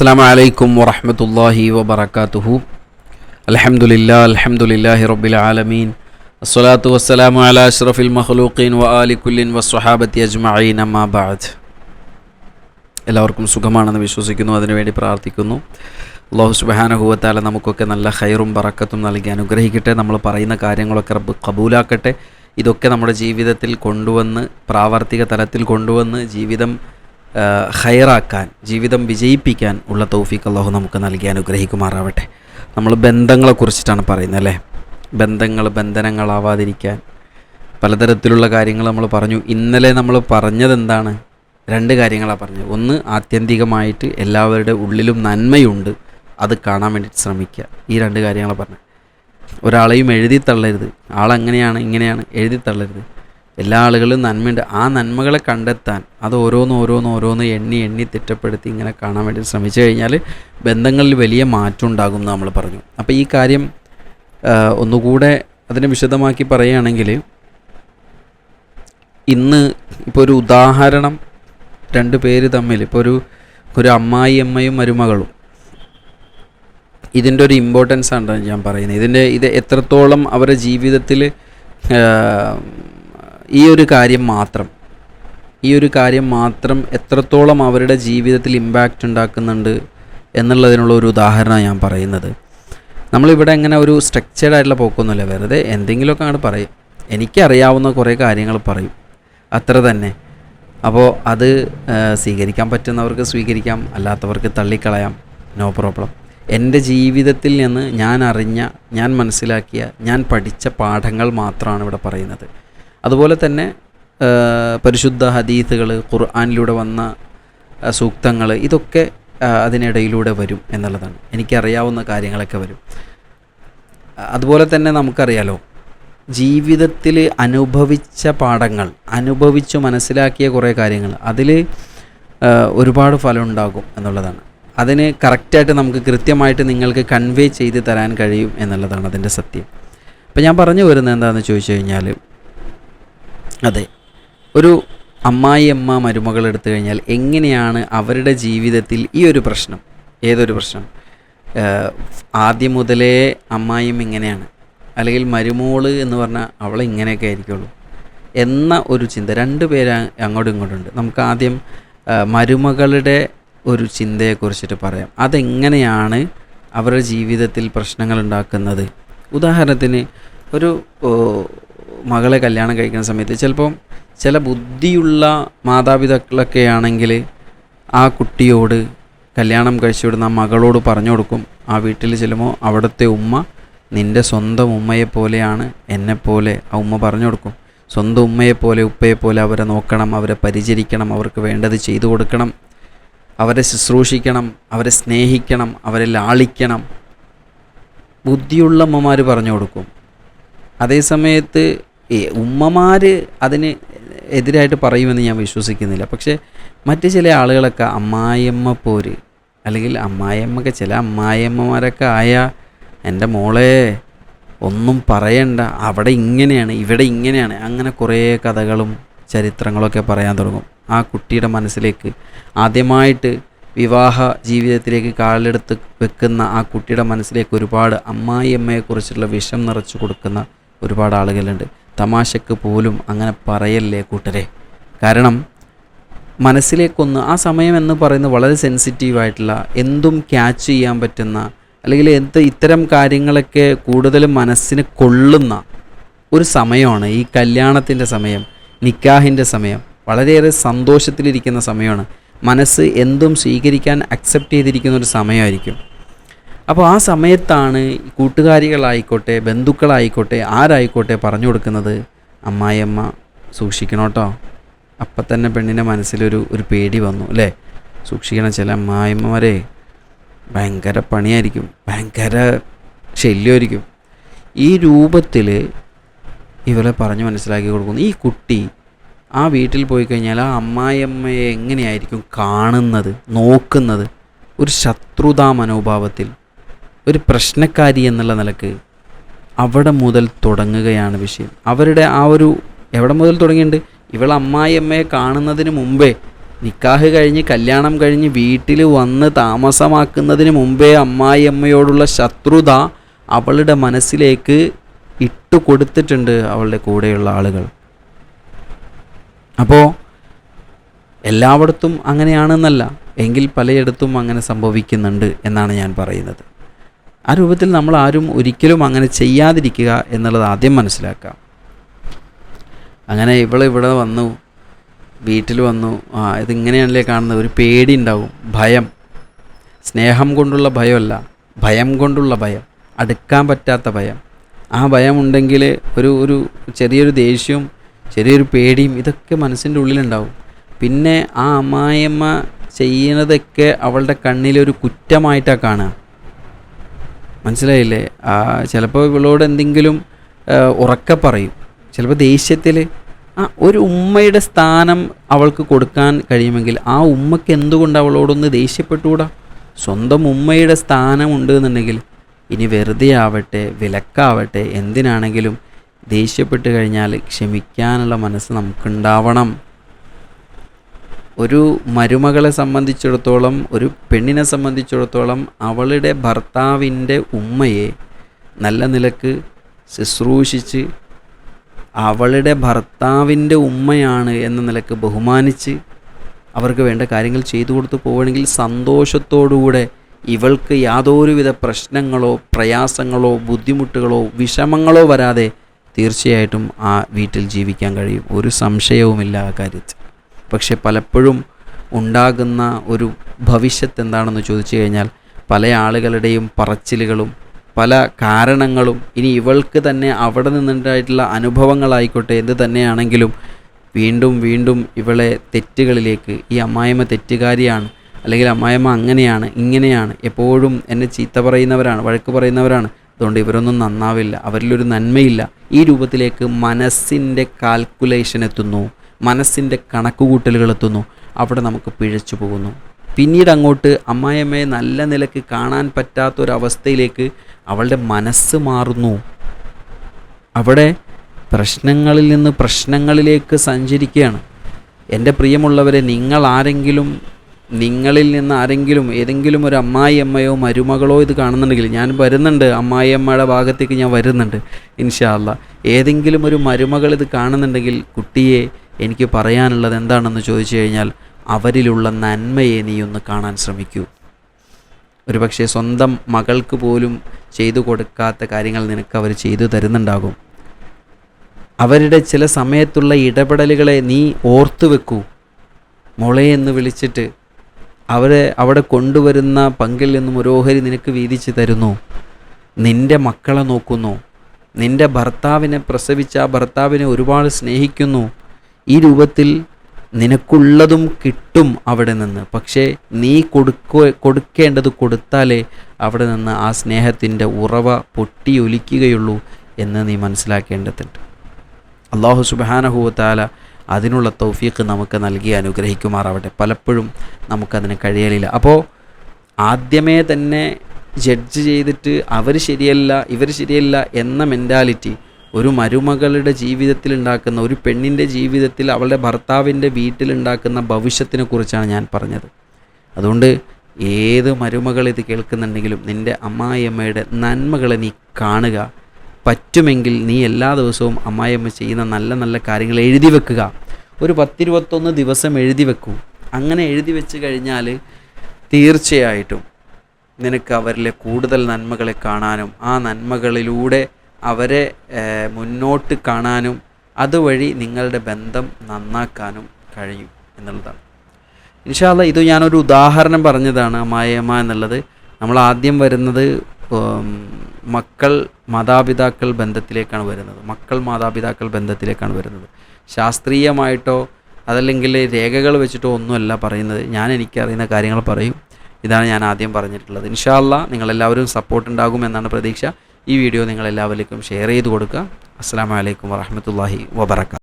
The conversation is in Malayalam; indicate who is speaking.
Speaker 1: അസ്സാം അലൈക്കും വറഹമത്തല്ലാഹി വബർക്കാത്തുഹു അലഹമുല്ലാ അലഹമുല്ലാഹി റബ്ബിൽ ആലമീൻ. അസ്സലാത്തു വസ്സലാമു അല അഷ്റഫിൽ മഹ്ലൂഖീൻ വ കുല്ലിൻ വസ്വഹാബത്തി അജ്മഈൻ അമ്മാബാദ് എല്ലാവർക്കും സുഖമാണെന്ന് വിശ്വസിക്കുന്നു അതിനുവേണ്ടി പ്രാർത്ഥിക്കുന്നു. അള്ളാഹു സുബാനഹുവത്താല നമുക്കൊക്കെ നല്ല ഹൈറും പറക്കത്തും നൽകി അനുഗ്രഹിക്കട്ടെ. നമ്മൾ പറയുന്ന കാര്യങ്ങളൊക്കെ റബ്ബ് കബൂലാക്കട്ടെ ഇതൊക്കെ നമ്മുടെ ജീവിതത്തിൽ കൊണ്ടുവന്ന് പ്രാവർത്തിക തലത്തിൽ കൊണ്ടുവന്ന് ജീവിതം ഹൈറാക്കാൻ ജീവിതം വിജയിപ്പിക്കാൻ ഉള്ള തൗഫീഖ് അള്ളാഹു നമുക്ക് നൽകി അനുഗ്രഹിക്കുമാറാവട്ടെ. നമ്മൾ ബന്ധങ്ങളെക്കുറിച്ചിട്ടാണ് പറയുന്നത് അല്ലേ? ബന്ധങ്ങൾ ബന്ധനങ്ങളാവാതിരിക്കാൻ. പലതരത്തിലുള്ള കാര്യങ്ങൾ നമ്മൾ പറഞ്ഞു. ഇന്നലെ നമ്മൾ പറഞ്ഞത് എന്താണ്? രണ്ട് കാര്യങ്ങളാണ് പറഞ്ഞത്. ഒന്ന് ആത്യന്തികമായിട്ട് എല്ലാവരുടെ ഉള്ളിലും നന്മയുണ്ട്. അത് കാണാൻ വേണ്ടി ശ്രമിക്കുക. ഈ രണ്ട് കാര്യങ്ങളാണ് പറഞ്ഞത്. ഒരാളെയും എഴുതി തള്ളരുത്. ആളെങ്ങനെയാണ് ഇങ്ങനെയാണ് എഴുതി തള്ളരുത്. എല്ലാ ആളുകളും നന്മയുണ്ട്. ആ നന്മകളെ കണ്ടെത്താൻ അത് ഓരോന്ന് ഓരോന്ന് ഓരോന്ന് എണ്ണി എണ്ണി തിറ്റപ്പെടുത്തി ഇങ്ങനെ കാണാൻ വേണ്ടി ശ്രമിച്ചു കഴിഞ്ഞാൽ ബന്ധങ്ങളിൽ വലിയ മാറ്റം ഉണ്ടാകും എന്ന് നമ്മൾ പറഞ്ഞു. അപ്പോൾ ഈ കാര്യം ഒന്നുകൂടെ അതിനെ വിശദമാക്കി പറയുകയാണെങ്കിൽ ഇന്ന് ഇപ്പോൾ ഒരു ഉദാഹരണം രണ്ട് പേര് തമ്മിൽ ഇപ്പോൾ ഒരു ഒരു അമ്മായി അമ്മയും മരുമകളും. ഇതിന്റെ ഒരു ഇമ്പോർട്ടൻസ് ആണ് ഞാൻ പറയുന്നത്. ഇതിന്റെ ഇത് എത്രത്തോളം അവരുടെ ജീവിതത്തിൽ ഈ ഒരു കാര്യം മാത്രം. ഈ ഒരു കാര്യം മാത്രം എത്രത്തോളം അവരുടെ ജീവിതത്തിൽ ഇമ്പാക്റ്റ് ഉണ്ടാക്കുന്നുണ്ട് എന്നുള്ളതിനുള്ള ഒരു ഉദാഹരണമാണ് ഞാൻ പറയുന്നത്. നമ്മളിവിടെ ഇങ്ങനെ ഒരു സ്ട്രക്ചേർഡ് ആയിട്ടുള്ള പോക്കൊന്നുമില്ല. വെറുതെ എന്തെങ്കിലുമൊക്കെ അങ്ങോട്ട് പറയും. എനിക്കറിയാവുന്ന കുറേ കാര്യങ്ങൾ പറയും. അത്ര തന്നെ. അപ്പോൾ അത് സ്വീകരിക്കാൻ പറ്റുന്നവർക്ക് സ്വീകരിക്കാം. അല്ലാത്തവർക്ക് തള്ളിക്കളയാം. നോ പ്രോബ്ലം എന്റെ ജീവിതത്തിൽ നിന്ന് ഞാൻ അറിഞ്ഞ ഞാൻ മനസ്സിലാക്കിയ ഞാൻ പഠിച്ച പാഠങ്ങൾ മാത്രമാണ് ഇവിടെ പറയുന്നത്. അതുപോലെ തന്നെ പരിശുദ്ധ ഹദീത്തുകൾ ഖുർആാനിലൂടെ വന്ന സൂക്തങ്ങൾ ഇതൊക്കെ അതിനിടയിലൂടെ വരും എന്നുള്ളതാണ്. എനിക്കറിയാവുന്ന കാര്യങ്ങളൊക്കെ വരും. അതുപോലെ തന്നെ നമുക്കറിയാലോ ജീവിതത്തിൽ അനുഭവിച്ച പാഠങ്ങൾ അനുഭവിച്ചു മനസ്സിലാക്കിയ കുറേ കാര്യങ്ങൾ അതിൽ ഒരുപാട് ഫലം ഉണ്ടാകും എന്നുള്ളതാണ്. അതിന് കറക്റ്റായിട്ട് നമുക്ക് കൃത്യമായിട്ട് നിങ്ങൾക്ക് കൺവേ ചെയ്ത് തരാൻ കഴിയും എന്നുള്ളതാണ് അതിന്റെ സത്യം. അപ്പം ഞാൻ പറഞ്ഞു വരുന്നത് എന്താണെന്ന് ചോദിച്ചു കഴിഞ്ഞാൽ അതെ. ഒരു അമ്മായി അമ്മ മരുമകൾ എടുത്തു കഴിഞ്ഞാൽ എങ്ങനെയാണ് അവരുടെ ജീവിതത്തിൽ ഈ ഒരു പ്രശ്നം ഏതൊരു പ്രശ്നം? ആദ്യം മുതലേ അമ്മായിയും ഇങ്ങനെയാണ്. അല്ലെങ്കിൽ മരുമോൾ എന്ന് പറഞ്ഞാൽ അവൾ ഇങ്ങനെയൊക്കെ ആയിരിക്കുള്ളൂ എന്ന ഒരു ചിന്ത. രണ്ട് പേര് അങ്ങോട്ടും ഇങ്ങോട്ടും ഉണ്ട്. നമുക്ക് ആദ്യം മരുമകളുടെ ഒരു ചിന്തയെക്കുറിച്ചിട്ട് പറയാം. അതെങ്ങനെയാണ് അവരുടെ ജീവിതത്തിൽ പ്രശ്നങ്ങൾ ഉണ്ടാക്കുന്നത്? ഉദാഹരണത്തിന് ഒരു മകളെ കല്യാണം കഴിക്കുന്ന സമയത്ത് ചിലപ്പം ചില ബുദ്ധിയുള്ള മാതാപിതാക്കളൊക്കെ ആണെങ്കിൽ ആ കുട്ടിയോട് കല്യാണം കഴിച്ചു വിടുന്ന ആ മകളോട് പറഞ്ഞു കൊടുക്കും. ആ വീട്ടിൽ ചെല്ലുമ്പോൾ അവിടുത്തെ ഉമ്മ നിന്റെ സ്വന്തം ഉമ്മയെപ്പോലെയാണ് എന്നെപ്പോലെ ആ ഉമ്മ പറഞ്ഞു കൊടുക്കും. സ്വന്തം ഉമ്മയെപ്പോലെ ഉപ്പയെപ്പോലെ അവരെ നോക്കണം അവരെ പരിചരിക്കണം അവർക്ക് വേണ്ടത് ചെയ്തു കൊടുക്കണം. അവരെ ശുശ്രൂഷിക്കണം അവരെ സ്നേഹിക്കണം അവരെ ലാളിക്കണം. ബുദ്ധിയുള്ള അമ്മമാർ പറഞ്ഞു കൊടുക്കും. അതേ സമയത്ത് ഈ ഉമ്മമാർ അതിന് എതിരായിട്ട് പറയുമെന്ന് ഞാൻ വിശ്വസിക്കുന്നില്ല. പക്ഷേ മറ്റ് ചില ആളുകളൊക്കെ അമ്മായിയമ്മ പോര് അല്ലെങ്കിൽ അമ്മായിയമ്മക്ക് ചില അമ്മായിയമ്മമാരൊക്കെ ആയ എന്റെ മോളെ ഒന്നും പറയണ്ട അവിടെ ഇങ്ങനെയാണ് ഇവിടെ ഇങ്ങനെയാണ് അങ്ങനെ കുറേ കഥകളും ചരിത്രങ്ങളൊക്കെ പറയാൻ തുടങ്ങും. ആ കുട്ടിയുടെ മനസ്സിലേക്ക് ആദ്യമായിട്ട് വിവാഹ ജീവിതത്തിലേക്ക് കാലെടുത്ത് വെക്കുന്ന ആ കുട്ടിയുടെ മനസ്സിലേക്ക് ഒരുപാട് അമ്മായിയമ്മയെക്കുറിച്ചുള്ള വിഷം നിറച്ചു കൊടുക്കുന്ന ഒരുപാട് ആളുകളുണ്ട്. തമാശക്ക് പോലും അങ്ങനെ പറയല്ലേ കൂട്ടരെ? കാരണം മനസ്സിലേക്കൊന്ന് ആ സമയം എന്ന് പറയുന്നത് വളരെ സെൻസിറ്റീവായിട്ടുള്ള എന്തും ക്യാച്ച് ചെയ്യാൻ പറ്റുന്ന അല്ലെങ്കിൽ എന്ത് ഇത്തരം കാര്യങ്ങളൊക്കെ കൂടുതലും മനസ്സിന് കൊള്ളുന്ന ഒരു സമയമാണ്. ഈ കല്യാണത്തിന്റെ സമയം നിക്കാഹിന്റെ സമയം വളരെയേറെ സന്തോഷത്തിലിരിക്കുന്ന സമയമാണ്. മനസ്സ് എന്തും സ്വീകരിക്കാൻ അക്സെപ്റ്റ് ചെയ്തിരിക്കുന്ന ഒരു സമയമായിരിക്കും. അപ്പോൾ ആ സമയത്താണ് കൂട്ടുകാരികളായിക്കോട്ടെ ബന്ധുക്കളായിക്കോട്ടെ ആരായിക്കോട്ടെ പറഞ്ഞു കൊടുക്കുന്നത്? അമ്മായിയമ്മ സൂക്ഷിക്കണം കേട്ടോ അപ്പം തന്നെ പെണ്ണിന്റെ മനസ്സിലൊരു ഒരു പേടി വന്നു അല്ലേ? സൂക്ഷിക്കണം ചില അമ്മായിമ്മമാരെ ഭയങ്കര പണിയായിരിക്കും ഭയങ്കര ശല്യമായിരിക്കും. ഈ രൂപത്തിൽ ഇവരെ പറഞ്ഞ് മനസ്സിലാക്കി കൊടുക്കുന്നു. ഈ കുട്ടി ആ വീട്ടിൽ പോയി കഴിഞ്ഞാൽ ആ അമ്മായിയമ്മയെ എങ്ങനെയായിരിക്കും കാണുന്നത് നോക്കുന്നത്? ഒരു ശത്രുതാ മനോഭാവത്തിൽ. ഒരു പ്രശ്നക്കാരി എന്നുള്ള നിലയ്ക്ക് അവിടെ മുതൽ തുടങ്ങുകയാണ് വിഷയം. അവരുടെ ആ ഒരു എവിടെ മുതൽ തുടങ്ങിയിട്ടുണ്ട്? ഇവൾ അമ്മായിയമ്മയെ കാണുന്നതിന് മുമ്പേ നിക്കാഹ് കഴിഞ്ഞ് കല്യാണം കഴിഞ്ഞ് വീട്ടിൽ വന്ന് താമസമാക്കുന്നതിന് മുമ്പേ അമ്മായിയമ്മയോടുള്ള ശത്രുത അവളുടെ മനസ്സിലേക്ക് ഇട്ടു കൊടുത്തിട്ടുണ്ട് അവളുടെ കൂടെയുള്ള ആളുകൾ. അപ്പോൾ എല്ലായിടത്തും അങ്ങനെയാണെന്നല്ല എങ്കിൽ പലയിടത്തും അങ്ങനെ സംഭവിക്കുന്നുണ്ട് എന്നാണ് ഞാൻ പറയുന്നത്. ആ രൂപത്തിൽ നമ്മൾ ആരും ഒരിക്കലും അങ്ങനെ ചെയ്യാതിരിക്കുക എന്നുള്ളത് ആദ്യം മനസ്സിലാക്കാം. അങ്ങനെ ഇവൾ ഇവിടെ വന്നു വീട്ടിൽ വന്നു ആ ഇതിങ്ങനെയാണല്ലേ കാണുന്നത്? ഒരു പേടി ഉണ്ടാവും ഭയം. സ്നേഹം കൊണ്ടുള്ള ഭയമല്ല ഭയം കൊണ്ടുള്ള ഭയം അടുക്കാൻ പറ്റാത്ത ഭയം. ആ ഭയം ഉണ്ടെങ്കിൽ ഒരു ഒരു ചെറിയൊരു ദേഷ്യവും ചെറിയൊരു പേടിയും ഇതൊക്കെ മനസ്സിന്റെ ഉള്ളിലുണ്ടാവും. പിന്നെ ആ അമ്മായിയമ്മ ചെയ്യുന്നതൊക്കെ അവളുടെ കണ്ണിലൊരു കുറ്റമായിട്ടാണ് കാണുക. മനസ്സിലായില്ലേ? ആ ചിലപ്പോൾ ഇവളോട് എന്തെങ്കിലും ഉറക്ക പറയും. ചിലപ്പോൾ ദേഷ്യത്തിൽ ആ ഒരു ഉമ്മയുടെ സ്ഥാനം അവൾക്ക് കൊടുക്കാൻ കഴിയുമെങ്കിൽ ആ ഉമ്മയ്ക്ക് എന്തുകൊണ്ട് അവളോടൊന്ന് ദേഷ്യപ്പെട്ടുകൂടാ? സ്വന്തം ഉമ്മയുടെ സ്ഥാനമുണ്ട് എന്നുണ്ടെങ്കിൽ ഇനി വെറുതെ ആവട്ടെ വിലക്കാവട്ടെ എന്തിനാണെങ്കിലും ദേഷ്യപ്പെട്ട് കഴിഞ്ഞാൽ ക്ഷമിക്കാനുള്ള മനസ്സ് നമുക്കുണ്ടാവണം. ഒരു മരുമകളെ സംബന്ധിച്ചിടത്തോളം ഒരു പെണ്ണിനെ സംബന്ധിച്ചിടത്തോളം അവളുടെ ഭർത്താവിന്റെ ഉമ്മയെ നല്ല നിലയ്ക്ക് ശുശ്രൂഷിച്ച് അവളുടെ ഭർത്താവിന്റെ ഉമ്മയാണ് എന്ന നിലയ്ക്ക് ബഹുമാനിച്ച് അവർക്ക് വേണ്ട കാര്യങ്ങൾ ചെയ്തു കൊടുത്തു പോവുകയാണെങ്കിൽ സന്തോഷത്തോടുകൂടെ ഇവൾക്ക് യാതൊരുവിധ പ്രശ്നങ്ങളോ പ്രയാസങ്ങളോ ബുദ്ധിമുട്ടുകളോ വിഷമങ്ങളോ വരാതെ തീർച്ചയായിട്ടും ആ വീട്ടിൽ ജീവിക്കാൻ കഴിയും. ഒരു സംശയവുമില്ല ആ കാര്യത്തിൽ. പക്ഷെ പലപ്പോഴും ഉണ്ടാകുന്ന ഒരു ഭവിഷ്യത്ത് എന്താണെന്ന് ചോദിച്ചു കഴിഞ്ഞാൽ പല ആളുകളുടെയും പറച്ചിലുകളും പല കാരണങ്ങളും ഇനി ഇവൾക്ക് തന്നെ അവിടെ നിന്നുണ്ടായിട്ടുള്ള അനുഭവങ്ങളായിക്കോട്ടെ എന്ത് തന്നെയാണെങ്കിലും വീണ്ടും വീണ്ടും ഇവളെ തെറ്റുകളിലേക്ക് ഈ അമ്മായിമ്മ തെറ്റുകാരിയാണ് അല്ലെങ്കിൽ അമ്മായിമ്മ അങ്ങനെയാണ് ഇങ്ങനെയാണ് എപ്പോഴും എന്നെ ചീത്ത പറയുന്നവരാണ് വഴക്ക് പറയുന്നവരാണ് അതുകൊണ്ട് ഇവരൊന്നും നന്നാവില്ല അവരിലൊരു നന്മയില്ല. ഈ രൂപത്തിലേക്ക് മനസ്സിന്റെ കാൽക്കുലേഷൻ എത്തുന്നു. മനസ്സിന്റെ കണക്കുകൂട്ടലുകൾ എത്തുന്നു. അവിടെ നമുക്ക് പിഴച്ചു പോകുന്നു. പിന്നീട് അങ്ങോട്ട് അമ്മായിയമ്മയെ നല്ല നിലയ്ക്ക് കാണാൻ പറ്റാത്തൊരവസ്ഥയിലേക്ക് അവളുടെ മനസ്സ് മാറുന്നു. അവിടെ പ്രശ്നങ്ങളിൽ നിന്ന് പ്രശ്നങ്ങളിലേക്ക് സഞ്ചരിക്കുകയാണ്. എന്റെ പ്രിയമുള്ളവരെ നിങ്ങൾ ആരെങ്കിലും നിങ്ങളിൽ നിന്ന് ആരെങ്കിലും ഏതെങ്കിലും ഒരു അമ്മായി അമ്മയോ മരുമകളോ ഇത് കാണുന്നുണ്ടെങ്കിൽ ഞാൻ വരുന്നുണ്ട്. അമ്മായി അമ്മയുടെ ഭാഗത്തേക്ക് ഞാൻ വരുന്നുണ്ട്. ഇൻഷാല്ല ഏതെങ്കിലും ഒരു മരുമകൾ ഇത് കാണുന്നുണ്ടെങ്കിൽ കുട്ടിയെ എനിക്ക് പറയാനുള്ളത് എന്താണെന്ന് ചോദിച്ചു കഴിഞ്ഞാൽ അവരിലുള്ള നന്മയെ നീ ഒന്ന് കാണാൻ ശ്രമിക്കൂ. ഒരുപക്ഷെ സ്വന്തം മകൾക്ക് പോലും ചെയ്തു കൊടുക്കാത്ത കാര്യങ്ങൾ നിനക്ക് അവർ ചെയ്തു തരുന്നുണ്ടാകും. അവരുടെ ചില സമയത്തുള്ള ഇടപെടലുകളെ നീ ഓർത്തു വെക്കൂ. മോളെ എന്ന് വിളിച്ചിട്ട് അവരെ അവിടെ കൊണ്ടുവരുന്ന പങ്കിൽ നിന്നും ഒരു ഓഹരി നിനക്ക് വീതിച്ച് തരുന്നു. നിന്റെ മക്കളെ നോക്കുന്നു. നിന്റെ ഭർത്താവിനെ പ്രസവിച്ച ആ ഭർത്താവിനെ ഒരുപാട് സ്നേഹിക്കുന്നു. ഈ രൂപത്തിൽ നിനക്കുള്ളതും കിട്ടും അവിടെ നിന്ന്. പക്ഷേ നീ കൊടുക്ക കൊടുക്കേണ്ടത് കൊടുത്താലേ അവിടെ നിന്ന് ആ സ്നേഹത്തിന്റെ ഉറവ പൊട്ടിയൊലിക്കുകയുള്ളൂ എന്ന് നീ മനസ്സിലാക്കേണ്ടതുണ്ട്. അള്ളാഹു സുബാനഹുവത്താല അതിനുള്ള തൗഫീഖ് നമുക്ക് നൽകി അനുഗ്രഹിക്കുമാറാവട്ടെ. പലപ്പോഴും നമുക്കതിന് കഴിയലില്ല. അപ്പോൾ ആദ്യമേ തന്നെ ജഡ്ജ് ചെയ്തിട്ട് അവർ ശരിയല്ല ഇവർ ശരിയല്ല എന്ന മെന്റാലിറ്റി ഒരു മരുമകളുടെ ജീവിതത്തിൽ ഉണ്ടാക്കുന്ന ഒരു പെണ്ണിന്റെ ജീവിതത്തിൽ അവളുടെ ഭർത്താവിന്റെ വീട്ടിലുണ്ടാക്കുന്ന ഭവിഷ്യത്തിനെ കുറിച്ചാണ് ഞാൻ പറഞ്ഞത്. അതുകൊണ്ട് ഏത് മരുമകൾ ഇത് കേൾക്കുന്നുണ്ടെങ്കിലും നിന്റെ അമ്മായിയമ്മയുടെ നന്മകളെ നീ കാണുക. പറ്റുമെങ്കിൽ നീ എല്ലാ ദിവസവും അമ്മായിയമ്മ ചെയ്യുന്ന നല്ല നല്ല കാര്യങ്ങൾ എഴുതി വെക്കുക. ഒരു പത്തിരുപത്തൊന്ന് ദിവസം എഴുതി വെക്കൂ. അങ്ങനെ എഴുതി വെച്ച് കഴിഞ്ഞാൽ തീർച്ചയായിട്ടും നിനക്ക് അവരിലെ കൂടുതൽ നന്മകളെ കാണാനും ആ നന്മകളിലൂടെ അവരെ മുന്നോട്ട് കാണാനും അതുവഴി നിങ്ങളുടെ ബന്ധം നന്നാക്കാനും കഴിയും എന്നുള്ളതാണ്. ഇൻഷാല്ല ഇത് ഞാനൊരു ഉദാഹരണം പറഞ്ഞതാണ് അമ്മായിയമ്മ എന്നുള്ളത്. നമ്മൾ ആദ്യം വരുന്നത് മക്കൾ മാതാപിതാക്കൾ ബന്ധത്തിലേക്കാണ് വരുന്നത്. മക്കൾ മാതാപിതാക്കൾ ബന്ധത്തിലേക്കാണ് വരുന്നത്. ശാസ്ത്രീയമായിട്ടോ അതല്ലെങ്കിൽ രേഖകൾ വെച്ചിട്ടോ ഒന്നുമല്ല പറയുന്നത്. ഞാൻ എനിക്കറിയുന്ന കാര്യങ്ങൾ പറയും. ഇതാണ് ഞാൻ ആദ്യം പറഞ്ഞിട്ടുള്ളത്. ഇൻഷാല്ല നിങ്ങളെല്ലാവരും സപ്പോർട്ട് ഉണ്ടാകും എന്നാണ് പ്രതീക്ഷ. ഈ വീഡിയോ നിങ്ങളെല്ലാവരിലേക്കും ഷെയർ ചെയ്ത് കൊടുക്കുക. അസ്സാം വലൈക്കും വാഹമത്തല്ലാഹി വബർക്കാത്തു